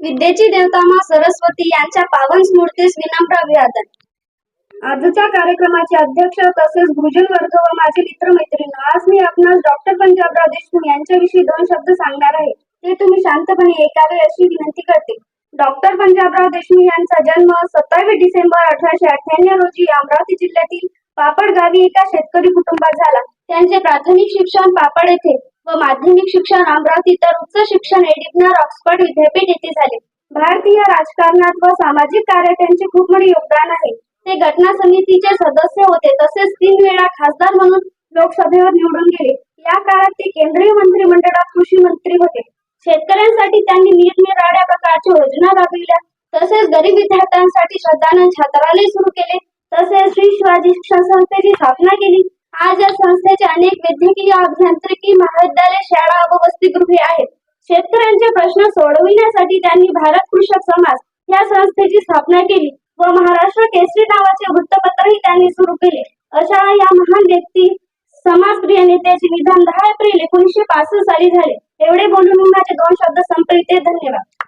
विद्येची देवता मा सरस्वती यांच्या पावन स्मृतीस विनम्र अभिवादन आजच्या कार्यक्रमाचे अध्यक्ष तसेच भुजन वर्ग व माझे मित्र मैत्रीण आज मी आपणास डॉक्टर पंजाबराव देशमुख यांच्याविषयी दोन शब्द सांगणार आहे. ते तुम्ही शांतपणे ऐकावे अशी विनंती करते. डॉक्टर पंजाबराव देशमुख यांचा जन्म सत्तावीस डिसेंबर अठराशे अठ्ठ्याण्णव रोजी अमरावती जिल्ह्यातील पापड गावी एका शेतकरी कुटुंबात झाला. त्यांचे प्राथमिक शिक्षण पापड येथे व माध्यमिक शिक्षण अमरावती तर उच्च शिक्षण एडिपनर ऑक्सफर्ड विद्यापीठ येथे झाले. भारतीय राजकारणात व सामाजिक कार्यात त्यांचे खूप मोठे योगदान आहे. ते घटना समितीचे सदस्य होते तसेच तीन वेळा खासदार म्हणून लोकसभेवर निवडून गेले. या काळात ते केंद्रीय मंत्रिमंडळात कृषी मंत्री होते. शेतकऱ्यांसाठी त्यांनी निरनिराळ्या प्रकारच्या योजना राबविल्या. तसेच गरीब विद्यार्थ्यांसाठी श्रद्धानंद छात्रालय सुरू केले. तसेच श्री शिवाजी शिक्षण संस्थेची स्थापना केली. आज या संस्थेचे अनेक वैद्यकीय अभियांत्रिकी महाविद्यालय शाळा व वसतिगृहे आहेत. शेतकऱ्यांचे प्रश्न सोडविण्यासाठी त्यांनी भारत कृषक समाज या संस्थेची स्थापना केली व महाराष्ट्र केसरी नावाचे वृत्तपत्रही त्यांनी सुरू केले. अशा या महान व्यक्ती समाजप्रिय नेत्याचे निधन दहा एप्रिल एकोणीसशे पासष्ट साली झाले. एवढे बोलून मी माझे दोन शब्द संपविते धन्यवाद.